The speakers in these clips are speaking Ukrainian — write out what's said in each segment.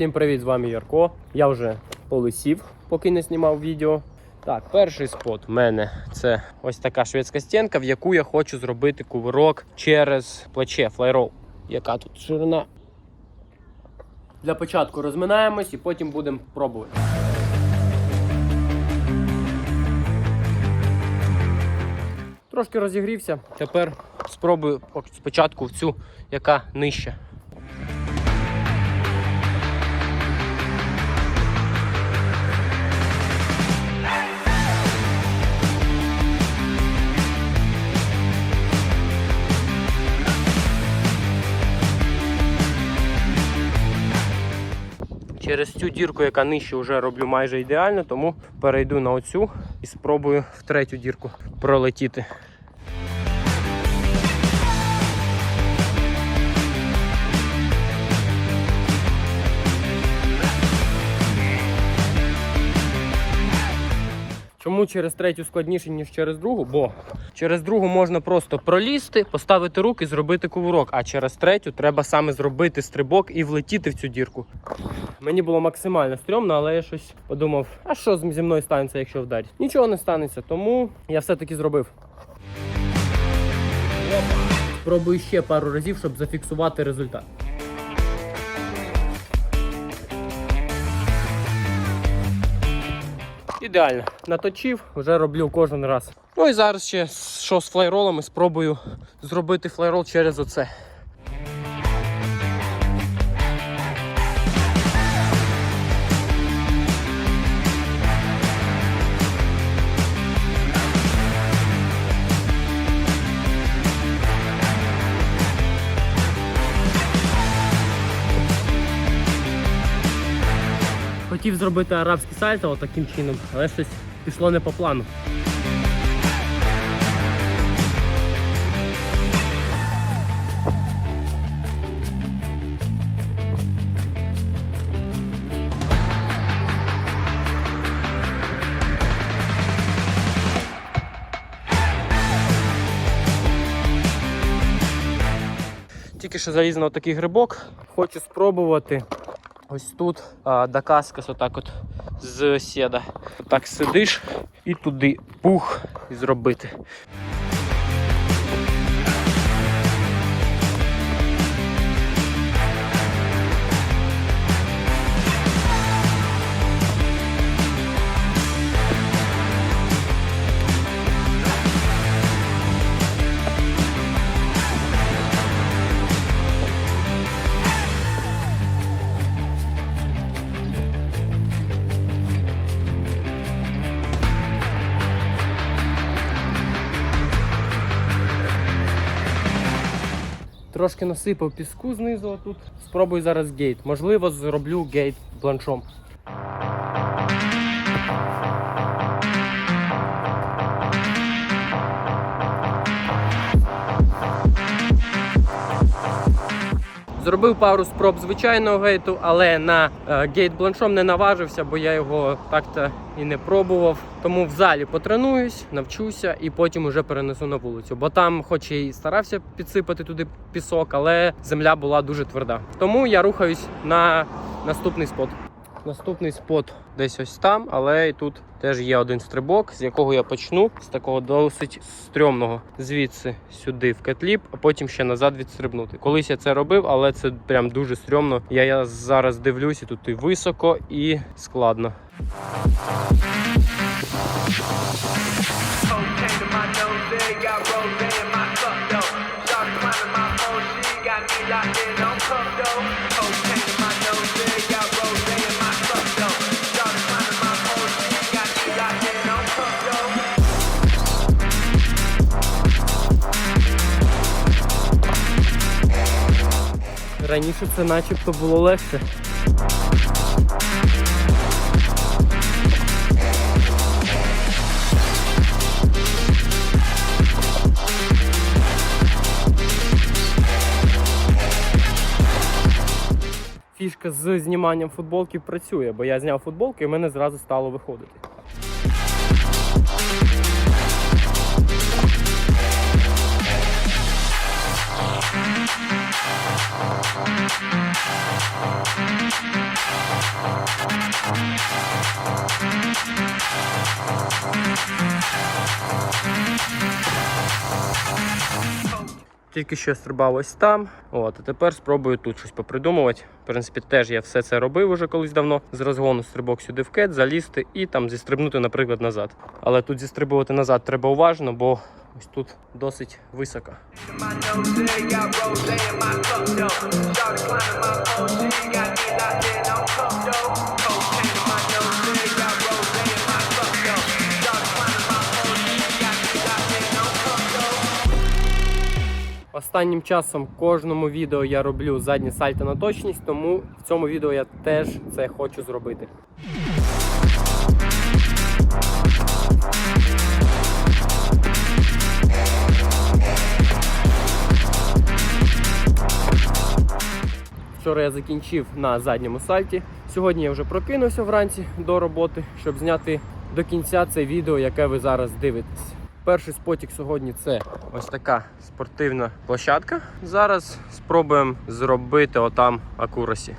Всім привіт, з вами Ярко. Я вже полисів, поки не знімав відео. Так, перший спот в мене це ось така шведська стінка, в яку я хочу зробити кувирок через плече флайрол. Яка тут ширина? Для початку розминаємось і потім будемо пробувати. Трошки розігрівся. Тепер спробую спочатку в цю, яка нижча. Через цю дірку, яка нижче, вже роблю майже ідеально, тому перейду на оцю і спробую в третю дірку пролетіти. Чому через третю складніше, ніж через другу? Бо через другу можна просто пролізти, поставити руки, зробити кувырок, а через третю треба саме зробити стрибок і влетіти в цю дірку. Мені було максимально стрьомно, але я щось подумав, а що зі мною станеться, якщо вдарить? Нічого не станеться, тому я все-таки зробив. Спробую ще пару разів, щоб зафіксувати результат. Ідеально. Наточив, вже роблю кожен раз. Ну і зараз ще що з флайролами спробую зробити флайрол через оце. Хотів зробити арабський сальто таким чином, але щось пішло не по плану. Тільки що заліз на такий грибок. Хочу спробувати ось тут а, докаскас отак от з сіда. Так сидиш і туди пух і зробити. Трошки насипав піску знизу тут. Спробую зараз гейт. Можливо, зроблю гейт бланшом. Зробив пару спроб звичайного гейту, але на е, гейт бланшом не наважився, бо я його так-то і не пробував. Тому в залі потренуюсь, навчуся і потім уже перенесу на вулицю. Бо там, хоч і старався підсипати туди пісок, але земля була дуже тверда. Тому я рухаюсь на наступний спот. Наступний спот десь ось там, але і тут теж є один стрибок, з якого я почну, з такого досить стрьомного. Звідси сюди в кетліп, а потім ще назад відстрибнути. Колись я це робив, але це прям дуже стрьомно. Я, я зараз дивлюсь, і тут і високо, і складно. Got me locked in Раніше це начебто було легше. Фішка з зніманням футболки працює, бо я зняв футболку і мене зразу стало виходити. Тільки що стрибав ось там. От, а тепер спробую тут щось попридумувати. В принципі, теж я все це робив уже колись давно. З розгону стрибок сюди в кет, залізти і там зістрибнути, наприклад, назад. Але тут зістрибувати назад треба уважно, бо ось тут досить високо. Останнім часом кожному відео я роблю заднє сальто на точність, тому в цьому відео я теж це хочу зробити. Вчора я закінчив на задньому сальті. Сьогодні я вже прокинувся вранці до роботи, щоб зняти до кінця це відео, яке ви зараз дивитесь. Перший спотік сьогодні це ось така спортивна площадка. Зараз спробуємо зробити отам акурасі.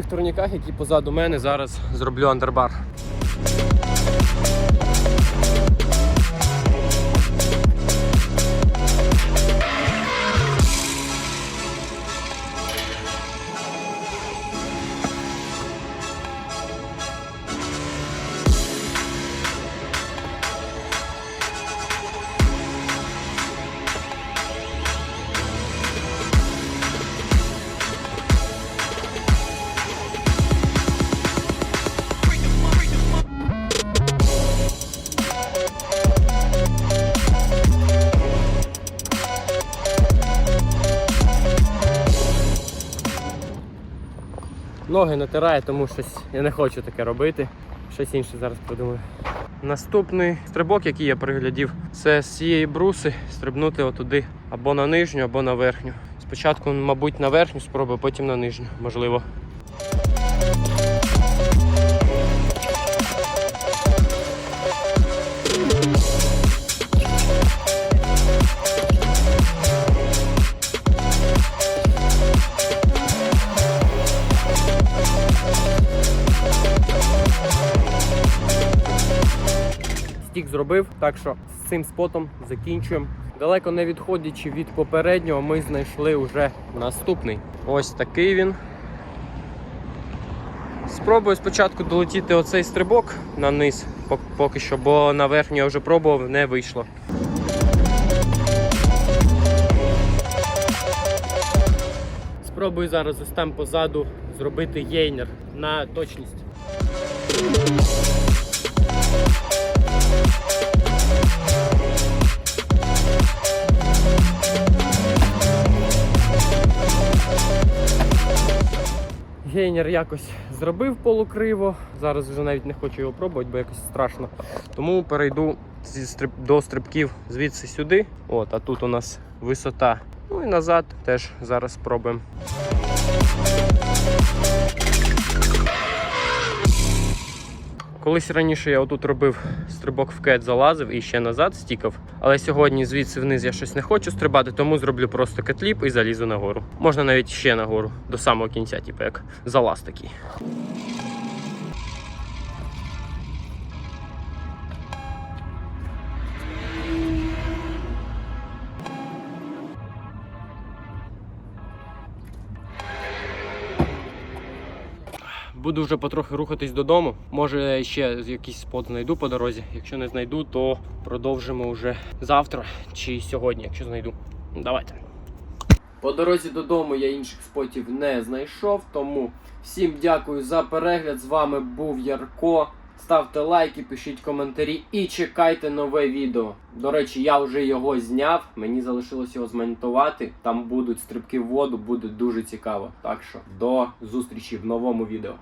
На оцих турніках, які позаду мене, зараз зроблю андербар. Ноги натирає, тому щось я не хочу таке робити. Щось інше зараз подумаю. Наступний стрибок, який я приглядів, це з цієї бруси стрибнути отуди або на нижню, або на верхню. Спочатку, мабуть, на верхню спробую, потім на нижню, можливо. Стік зробив, так що з цим спотом закінчуємо. Далеко не відходячи від попереднього, ми знайшли вже наступний. Ось такий він. Спробую спочатку долетіти оцей стрибок на низ поки що, бо на верхню я вже пробував, не вийшло. Спробую зараз ось там позаду зробити єйнер на точність. Гейнер якось зробив полукриво. Зараз вже навіть не хочу його пробувати, бо якось страшно. Тому перейду зі стриб... до стрибків звідси сюди. От, а тут у нас висота. Ну і назад теж зараз спробуємо. Колись раніше я отут робив стрибок в кет, залазив і ще назад стікав. Але сьогодні звідси вниз я щось не хочу стрибати, тому зроблю просто кетліп і залізу нагору. Можна навіть ще нагору, до самого кінця, типу як залаз такий. Буду вже потрохи рухатись додому. Може ще якийсь спот знайду по дорозі. Якщо не знайду, то продовжимо вже завтра чи сьогодні, якщо знайду. Давайте. По дорозі додому я інших спотів не знайшов, тому всім дякую за перегляд. З вами був Ярко. Ставте лайки, пишіть коментарі і чекайте нове відео. До речі, я вже його зняв. Мені залишилось його змонтувати. Там будуть стрибки в воду, буде дуже цікаво. Так що до зустрічі в новому відео.